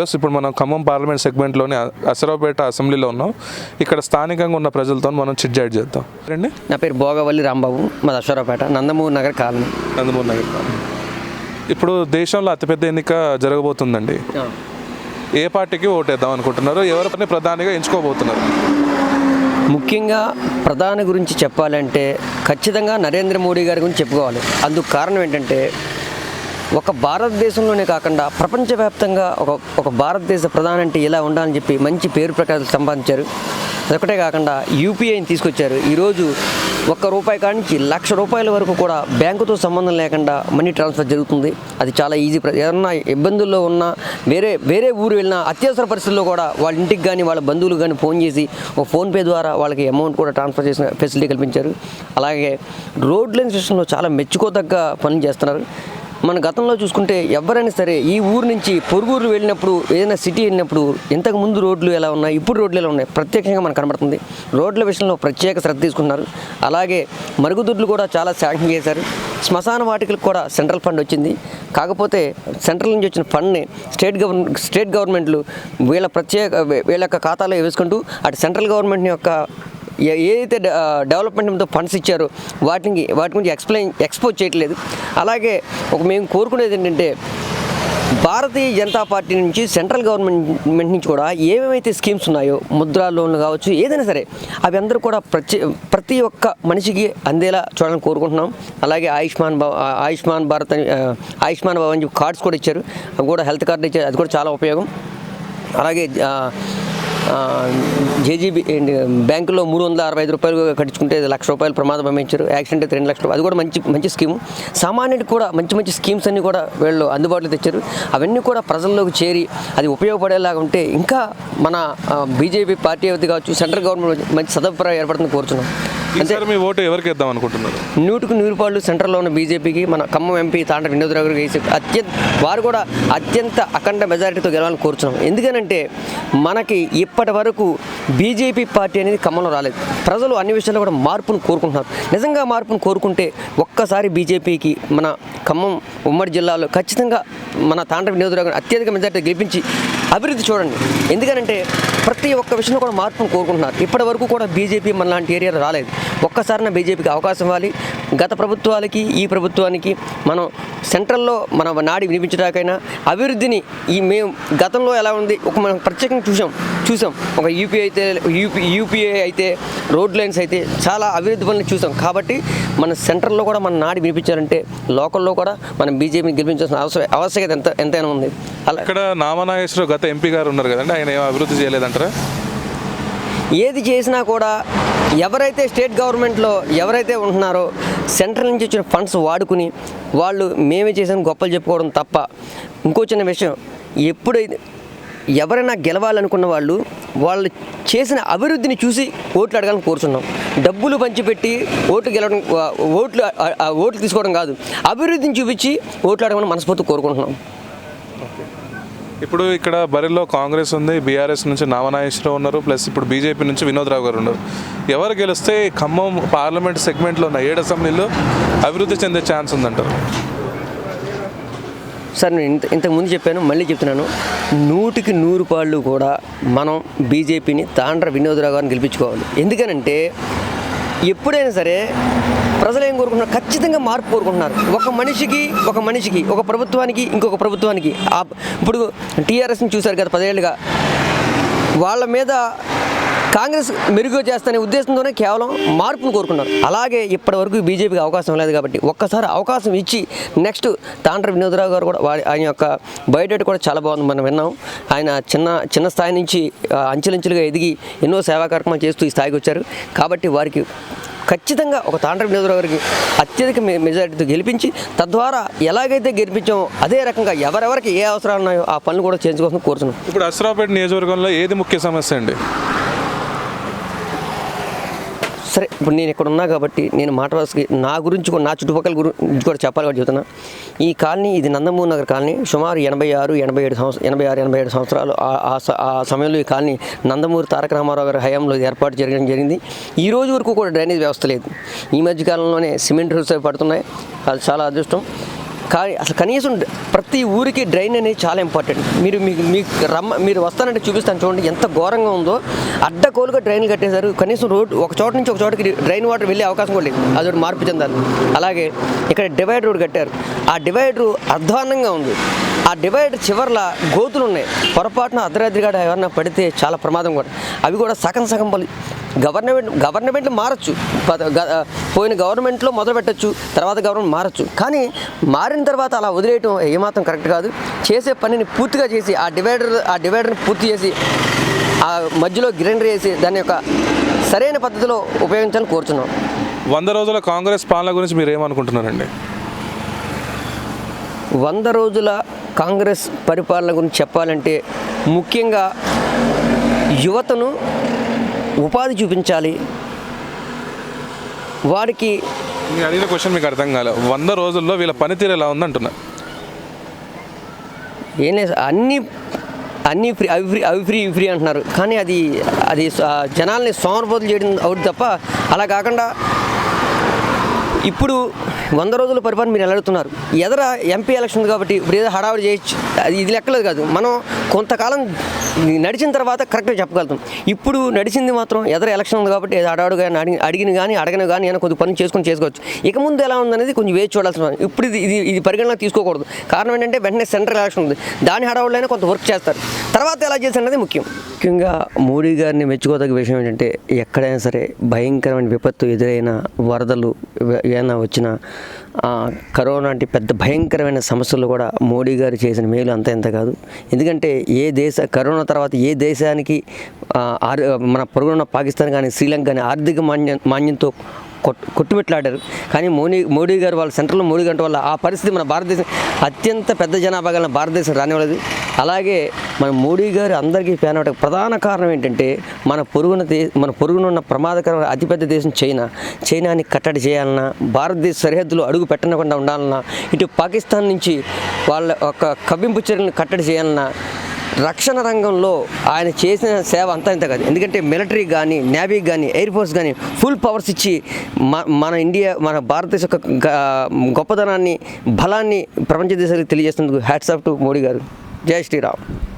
Yes, ఇప్పుడు మనం Khammam parliament సెగ్మెంట్లోని Asaraopeta అసెంబ్లీలో ఉన్నాం. ఇక్కడ స్థానికంగా ఉన్న ప్రజలతో మనం చిట్చాట్ చేద్దాం. రండి. నా పేరు భోగవల్లి రాంబాబు. మాది అశ్వరావుపేట నందమూరి నగర్ కాలనీ. నందమూరి నగర్ ఇప్పుడు దేశంలో అతిపెద్ద ఎన్నిక జరగబోతుందండి. ఏ పార్టీకి ఓటేద్దాం అనుకుంటున్నారు? ఎవరిని ప్రధానిగా ఎంచుకోబోతున్నారు? ముఖ్యంగా ప్రధాని గురించి చెప్పాలంటే ఖచ్చితంగా నరేంద్ర మోడీ గారి గురించి చెప్పుకోవాలి. అందుకు కారణం ఏంటంటే ఒక భారతదేశంలోనే కాకుండా ప్రపంచవ్యాప్తంగా ఒక ఒక భారతదేశ ప్రధాని అంటే ఇలా ఉండాలని చెప్పి మంచి పేరు ప్రకారం సంపాదించారు. అదొకటే కాకుండా యూపీఐని తీసుకొచ్చారు. ఈరోజు ఒక్క రూపాయి కాడి నుంచి లక్ష రూపాయల వరకు కూడా బ్యాంకుతో సంబంధం లేకుండా మనీ ట్రాన్స్ఫర్ జరుగుతుంది. అది చాలా ఈజీ ప్ర- ఏదన్నా ఇబ్బందుల్లో ఉన్నా వేరే వేరే ఊరు వెళ్ళినా అత్యవసర పరిస్థితుల్లో కూడా వాళ్ళ ఇంటికి కానీ వాళ్ళ బంధువులు కానీ ఫోన్ చేసి ఒక ఫోన్పే ద్వారా వాళ్ళకి అమౌంట్ కూడా ట్రాన్స్ఫర్ చేసిన ఫెసిలిటీ కల్పించారు. అలాగే రోడ్ లైన్ సిస్టంలో చాలా మెచ్చుకోదగ్గ పనులు చేస్తున్నారు. మన గతంలో చూసుకుంటే ఎవరైనా సరే ఈ ఊరు నుంచి పొరుగురు వెళ్ళినప్పుడు ఏదైనా సిటీ వెళ్ళినప్పుడు ఇంతకు ముందు రోడ్లు ఎలా ఉన్నాయి ఇప్పుడు రోడ్లు ఎలా ఉన్నాయి ప్రత్యక్షంగా మనకు కనబడుతుంది. రోడ్ల విషయంలో ప్రత్యేక శ్రద్ధ తీసుకున్నారు. అలాగే మరుగుదొడ్లు కూడా చాలా శాంక్షన్ చేశారు. శ్మశాన వాటికలకు కూడా సెంట్రల్ ఫండ్ వచ్చింది. కాకపోతే సెంట్రల్ నుంచి వచ్చిన ఫండ్ని స్టేట్ గవర్నమెంట్ స్టేట్ గవర్నమెంట్లు వీళ్ళ ప్రత్యేక వీళ్ళ యొక్క ఖాతాలో వేసుకుంటూ అటు సెంట్రల్ గవర్నమెంట్ యొక్క ఏదైతే డెవలప్మెంట్తో ఫండ్స్ ఇచ్చారో వాటికి వాటి గురించి ఎక్స్ప్లెయిన్ ఎక్స్పోజ్ చేయట్లేదు. అలాగే ఒక మేము కోరుకునేది ఏంటంటే భారతీయ జనతా పార్టీ నుంచి సెంట్రల్ గవర్నమెంట్ నుంచి కూడా ఏమేమైతే స్కీమ్స్ ఉన్నాయో ముద్రా లోన్లు కావచ్చు ఏదైనా సరే అవి అందరూ కూడా ప్రతి ప్రతి ఒక్క మనిషికి అందేలా చూడాలని కోరుకుంటున్నాం. అలాగే ఆయుష్మాన్ ఆయుష్మాన్ భారత్ అని ఆయుష్మాన్ భవన్ కార్డ్స్ కూడా ఇచ్చారు. అవి కూడా హెల్త్ కార్డు ఇచ్చారు. అది కూడా చాలా ఉపయోగం. అలాగే జేజీబీ బ్యాంకులో మూడు వందల అరవై ఐదు రూపాయలు కట్టించుకుంటే లక్ష రూపాయలు ప్రమాదం పంపించారు యాక్సిడెంట్ అయితే రెండు లక్షలు. అది కూడా మంచి మంచి స్కీము. సామాన్యుడికి కూడా మంచి మంచి స్కీమ్స్ అన్నీ కూడా వీళ్ళు అందుబాటులో తెచ్చారు. అవన్నీ కూడా ప్రజల్లోకి చేరి అది ఉపయోగపడేలాగా ఉంటే ఇంకా మన బీజేపీ పార్టీ అయితే కావచ్చు సెంట్రల్ గవర్నమెంట్ మంచి సదభిప్రాయం ఏర్పడుతుంది కోరుతున్నాం ఈసారి మీ ఓటు ఎవరికి ఇద్దాం అనుకుంటున్నారు? నూటికి నూరు పాళ్ళు సెంట్రల్లో ఉన్న బీజేపీకి మన ఖమ్మం ఎంపీ తాండ్ర వినోదరావు గారికి వేసి అత్యంత వారు కూడా అత్యంత అఖండ మెజారిటీతో గెలవాలని కోరుచున్నాం. ఎందుకనంటే మనకి ఇప్పటి వరకు బీజేపీ పార్టీ అనేది ఖమ్మంలో రాలేదు. ప్రజలు అన్ని విషయాల్లో కూడా మార్పును కోరుకుంటున్నారు. నిజంగా మార్పును కోరుకుంటే ఒక్కసారి బీజేపీకి మన ఖమ్మం ఉమ్మడి జిల్లాలో ఖచ్చితంగా మన తాండ్ర వినోదరావు అత్యధిక మెజారిటీ గెలిపించి అభివృద్ధి చూడండి. ఎందుకనంటే ప్రతి ఒక్క విషయంలో కూడా మార్పును కోరుకుంటున్నారు. ఇప్పటి వరకు కూడా బీజేపీ మన లాంటి ఏరియాలో రాలేదు. ఒక్కసారిన బీజేపీకి అవకాశం ఇవ్వాలి. గత ప్రభుత్వాలకి ఈ ప్రభుత్వానికి మనం సెంట్రల్లో మన నాడి వినిపించడానికైనా అభివృద్ధిని ఈ మేము గతంలో ఎలా ఉంది ఒక మనం ప్రత్యేకంగా చూసాం చూసాం ఒక యూపీ అయితే యూపీ యూపీఏ అయితే రోడ్ లైన్స్ అయితే చాలా అభివృద్ధి పనులు చూసాం కాబట్టి మన సెంట్రల్లో కూడా మన నాడి వినిపించాలంటే లోకల్లో కూడా మనం బీజేపీని గెలిపించాల్సిన అవసరం ఆవశ్యకత ఎంత ఎంతైనా ఉంది. అలా ఇక్కడ నామనాగేశ్వరరావు గత ఎంపీ గారు ఉన్నారు కదండి ఆయన ఏం అభివృద్ధి చేయలేదంటారా? ఏది చేసినా కూడా ఎవరైతే స్టేట్ గవర్నమెంట్లో ఎవరైతే ఉంటున్నారో సెంట్రల్ నుంచి వచ్చిన ఫండ్స్ వాడుకుని వాళ్ళు మేమే చేసాం గొప్పలు చెప్పుకోవడం తప్ప ఇంకో చిన్న విషయం ఎప్పుడైతే ఎవరైనా గెలవాలనుకున్న వాళ్ళు వాళ్ళు చేసిన అభివృద్ధిని చూసి ఓట్లు అడగాలని కోరుతున్నాం డబ్బులు పంచిపెట్టి ఓట్లు గెలవడం ఓట్లు ఆ, ఓట్లు తీసుకోవడం కాదు అభివృద్ధిని చూపించి ఓట్లు అడగమని మనస్ఫూర్తి కోరుకుంటున్నాం. ఇప్పుడు ఇక్కడ బరిలో కాంగ్రెస్ ఉంది బీఆర్ఎస్ నుంచి నామనాగేశ్వరరావు ఉన్నారు ప్లస్ ఇప్పుడు బీజేపీ నుంచి వినోద్రావు గారు ఉన్నారు. ఎవరు గెలిస్తే ఖమ్మం పార్లమెంట్ సెగ్మెంట్లో ఉన్న ఏడు అసెంబ్లీలో అభివృద్ధి చెందే ఛాన్స్ ఉందంటారు? సార్ నేను ఇంత ఇంతకు ముందు చెప్పాను మళ్ళీ చెప్తున్నాను. నూటికి నూరు పాళ్ళు కూడా మనం బీజేపీని తాండ్ర వినోదరావు గారిని గెలిపించుకోవాలి. ఎందుకనంటే ఎప్పుడైనా సరే ప్రజలు ఏం కోరుకుంటున్నారు? ఖచ్చితంగా మార్పు కోరుకుంటున్నారు. ఒక మనిషికి ఒక మనిషికి ఒక ప్రభుత్వానికి ఇంకొక ప్రభుత్వానికి. ఇప్పుడు టీఆర్ఎస్ని చూశారు కదా పదేళ్ళుగా. వాళ్ళ మీద కాంగ్రెస్ మెరుగు చేస్తనే ఉద్దేశంతోనే కేవలం మార్పును కోరుకున్నారు. అలాగే ఇప్పటి వరకు బీజేపీకి అవకాశం లేదు కాబట్టి ఒక్కసారి అవకాశం ఇచ్చి నెక్స్ట్ తాండ్ర వినోదరావు గారు కూడా వారి ఆయన యొక్క బయోడేట్ కూడా చాలా బాగుంది. మనం విన్నాం. ఆయన చిన్న చిన్న స్థాయి నుంచి అంచెలంచెలుగా ఎదిగి ఎన్నో సేవా కార్యక్రమాలు చేస్తూ ఈ స్థాయికి వచ్చారు. కాబట్టి వారికి ఖచ్చితంగా ఒక తాండ్రిక వినోదరావు అత్యధిక మె- మెజారిటీతో గెలిపించి తద్వారా ఎలాగైతే గెలిపించామో అదే రకంగా ఎవరెవరికి ఏ అవసరాలు ఉన్నాయో ఆ పనులు కూడా చేయించుకోవాలని కోరుతున్నాం. ఇప్పుడు అసరాపేట నియోజకవర్గంలో ఏది ముఖ్య సమస్య అండి? సరే ఇప్పుడు నేను ఇక్కడ ఉన్నా కాబట్టి నేను మాట వరుసకి నా గురించి కూడా నా చుట్టుపక్కల గురించి కూడా చెప్పాలి కాబట్టి చెబుతున్నా. ఈ కాలనీ ఇది నందమూరి నగర్ కాలనీ సుమారు ఎనభై ఆరు ఎనభై ఏడు సంవత్సరం ఎనభై ఆరు ఎనభై ఏడు సంవత్సరాలు ఆ- స- ఆ సమయంలో ఈ కాలనీ నందమూరి తారక రామారావు గారి హయాంలో ఏర్పాటు జరగడం జరిగింది. ఈ రోజు వరకు కూడా డ్రైనేజ్ వ్యవస్థ లేదు. ఈ మధ్య కాలంలోనే సిమెంట్ హౌస్ పడుతున్నాయి. అది చాలా అదృష్టం. కానీ అసలు కనీసం ప్రతి ఊరికి డ్రైన్ అనేది చాలా ఇంపార్టెంట్ మీరు మీకు మీకు రమ్మ మీరు వస్తానంటే చూపిస్తాను చూడండి ఎంత ఘోరంగా ఉందో. అడ్డకోలుగా డ్రైన్లు కట్టేశారు. కనీసం రోడ్ ఒక చోట నుంచి ఒక చోటకి డ్రైన్ వాటర్ వెళ్ళే అవకాశం కూడా లేదు. అదొకటి మార్పు చెందాలి. అలాగే ఇక్కడ డివైడ్ రోడ్ కట్టారు. ఆ డివైడర్ అధ్వాన్నంగా ఉంది. ఆ డివైడర్ చివర్ల గోతులు ఉన్నాయి. పొరపాటున అర్ధరాత్రిగా ఎవరన్నా పడితే చాలా ప్రమాదం కూడా. అవి కూడా సగం సగం గవర్నమెంట్ గవర్నమెంట్ మారచ్చు. పోయిన గవర్నమెంట్లో మొదలు పెట్టచ్చు తర్వాత గవర్నమెంట్ మారచ్చు. కానీ మారిన తర్వాత అలా వదిలేయటం ఏమాత్రం కరెక్ట్ కాదు. చేసే పనిని పూర్తిగా చేసి ఆ డివైడర్ ఆ డివైడర్ని పూర్తి చేసి ఆ మధ్యలో గ్రైండర్ వేసి దాని యొక్క సరైన పద్ధతిలో ఉపయోగించాలని కోరుతున్నాం వంద రోజుల కాంగ్రెస్ పాలన గురించి మీరు ఏమనుకుంటున్నారండి వంద రోజుల కాంగ్రెస్ పరిపాలన గురించి చెప్పాలంటే ముఖ్యంగా యువతను ఉపాధి చూపించాలి. వారికి అడిగిన క్వశ్చన్ మీకు అర్థం కాలేదు వంద రోజుల్లో వీళ్ళ పనితీరు ఎలా ఉంది అంటున్నా ఏం లేదు అన్ని అన్నీ ఫ్రీ అవి ఫ్రీ అవి ఫ్రీ ఇవి ఫ్రీ అంటున్నారు. కానీ అది అది జనాల్ని సోమరపోతులు చేయడం అవుతుంది తప్ప అలా కాకుండా ఇప్పుడు వంద రోజుల పరిపాలన మీరు ఎలా అడుగుతున్నారు ఎదర ఎంపీ ఎలక్షన్ ఉంది కాబట్టి ఇప్పుడు ఏదో హడావుడి చేయొచ్చు. అది ఇది లెక్కలేదు కాదు. మనం కొంతకాలం నడిచిన తర్వాత కరెక్ట్గా చెప్పగలుగుతాం. ఇప్పుడు నడిచింది మాత్రం ఎదర ఎలక్షన్ ఉంది కాబట్టి అడాడుగా అడిగి అడిగిన కానీ అడగను కానీ ఏమైనా కొద్ది పని చేసుకొని చేసుకోవచ్చు. ఇక ముందు ఎలా ఉందనేది కొంచెం వేచి చూడాల్సిన ఇప్పుడు ఇది ఇది ఇది పరిగణన తీసుకోకూడదు. కారణం ఏంటంటే వెంటనే సెంట్రల్ ఎలక్షన్ ఉంది. దాని హడావుడిలోనే కొంత వర్క్ చేస్తారు. తర్వాత ఎలా చేశారనేది ముఖ్యం. ముఖ్యంగా మోడీ గారిని మెచ్చుకోదగ్గ విషయం ఏంటంటే ఎక్కడైనా సరే భయంకరమైన విపత్తు ఎదురైనా వరదలు ఏమైనా వచ్చినా కరోనా వంటి పెద్ద భయంకరమైన సమస్యలు కూడా మోడీ గారు చేసిన మేలు అంత ఇంత కాదు. ఎందుకంటే ఏ దేశ కరోనా తర్వాత ఏ దేశానికి ఆర్- మన పొరుగున్న పాకిస్తాన్ కానీ శ్రీలంక కానీ ఆర్థిక మాన్యం మాన్యంతో కొట్ కొట్టుమిట్లాడారు కానీ మోడీ మోడీ గారు వాళ్ళ సెంట్రల్ మోడీ గారి వల్ల ఆ పరిస్థితి మన భారతదేశం అత్యంత పెద్ద జనాభా గల భారతదేశం రానివ్వలేదు. అలాగే మన మోడీ గారు అందరికీ ఫ్యాన్ అవడానికి ప్రధాన కారణం ఏంటంటే మన పొరుగున దే మన పొరుగున ఉన్న ప్రమాదకరమైన అతిపెద్ద దేశం చైనా. చైనాని కట్టడి చేయాలన్నా భారతదేశ సరిహద్దులు అడుగు పెట్టకుండా ఉండాలన్నా ఇటు పాకిస్తాన్ నుంచి వాళ్ళ ఒక కవ్వింపు చర్యలను కట్టడి చేయాలన్నా రక్షణ రంగంలో ఆయన చేసిన సేవ అంతా ఇంత కాదు. ఎందుకంటే మిలిటరీ కానీ నేవీ కానీ ఎయిర్ ఫోర్స్ కానీ ఫుల్ పవర్స్ ఇచ్చి మ- మన ఇండియా మన భారతదేశ యొక్క గొప్పతనాన్ని గొప్పదనాన్ని బలాన్ని ప్రపంచ దేశాలకు తెలియజేస్తున్నందుకు hats off to Modi garu. జై శ్రీరామ్.